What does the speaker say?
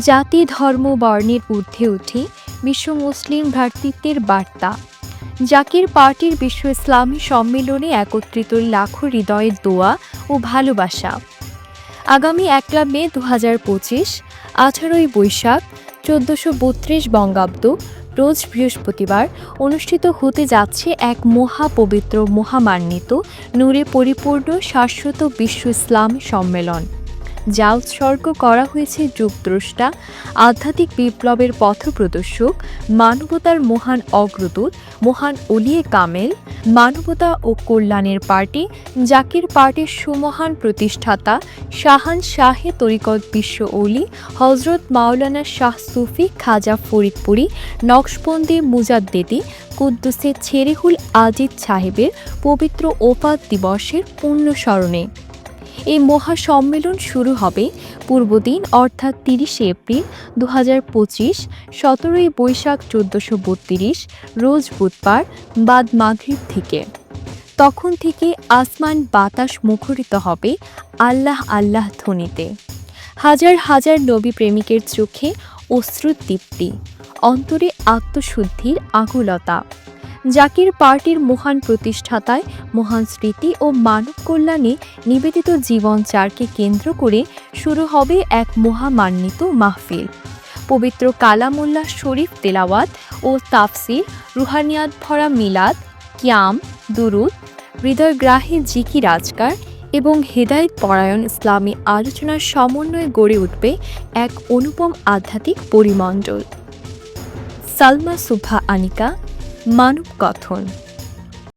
জাতি, ধর্ম, বর্ণের ঊর্ধ্বে উঠে বিশ্ব মুসলিম ভ্রাতৃত্বের বার্তা। জাকির পার্টির বিশ্ব ইসলামী সম্মেলনে একত্রিত লাখো হৃদয়ের দোয়া ও ভালোবাসা। আগামী একলা মে দু হাজার পঁচিশ, আঠারোই বৈশাখ, চোদ্দোশো বত্রিশ বঙ্গাব্দ, রোজ বৃহস্পতিবার অনুষ্ঠিত হতে যাচ্ছে এক মহাপবিত্র মহামান্বিত, নূরে পরিপূর্ণ শাশ্বত বিশ্ব ইসলাম সম্মেলন। যা উৎসর্গ করা হয়েছে যুগদ্রষ্টা, আধ্যাত্মিক বিপ্লবের পথপ্রদর্শক মানবতার মহান অগ্রদূত, মহান অলিয়ে কামেল, মানবতা ও কল্যাণের পার্টি, জাকির পার্টির সুমহান প্রতিষ্ঠাতা, শাহান শাহে তরিকত বিশ্ব অলি হজরত মাওলানা শাহ সুফি খাজা ফরিদপুরি, নকশবন্দি মুজাদ্দেদি, কুদ্দুসে ছেরেহুল আজিদ সাহেবের পবিত্র ওপাত দিবসের পূর্ণ স্মরণে এই মহা সম্মেলন শুরু হবে পূর্বদিন, অর্থাৎ তিরিশে এপ্রিল দু হাজার পঁচিশ, সতেরোই বৈশাখ চোদ্দোশো বত্রিশ, রোজ বুধবার, বাদ মাগরিব থেকে। তখন থেকে আসমান বাতাস মুখরিত হবে আল্লাহ আল্লাহ ধ্বনিতে। হাজার হাজার নবী প্রেমিকের চোখে অশ্রুর দীপ্তি, অন্তরে আত্মশুদ্ধির আকুলতা। জাকির পার্টির মহান প্রতিষ্ঠাতায়, মহান স্মৃতি ও মানব কল্যাণে নিবেদিত জীবনচারকে কেন্দ্র করে শুরু হবে এক মহামান্বিত মাহফিল। পবিত্র কালামুল্লাহ শরীফ তেলাওয়াত ও তাফসির, রুহানিয়াত ভরা মিলাদ, কিয়াম, দুরুদ, হৃদয়গ্রাহী জিকি রাজকার এবং হেদায়ত পরায়ণ ইসলামী আলোচনার সমন্বয়ে গড়ে উঠবে এক অনুপম আধ্যাত্মিক পরিমণ্ডল। সালমা সুভা আনিকা মানব কথন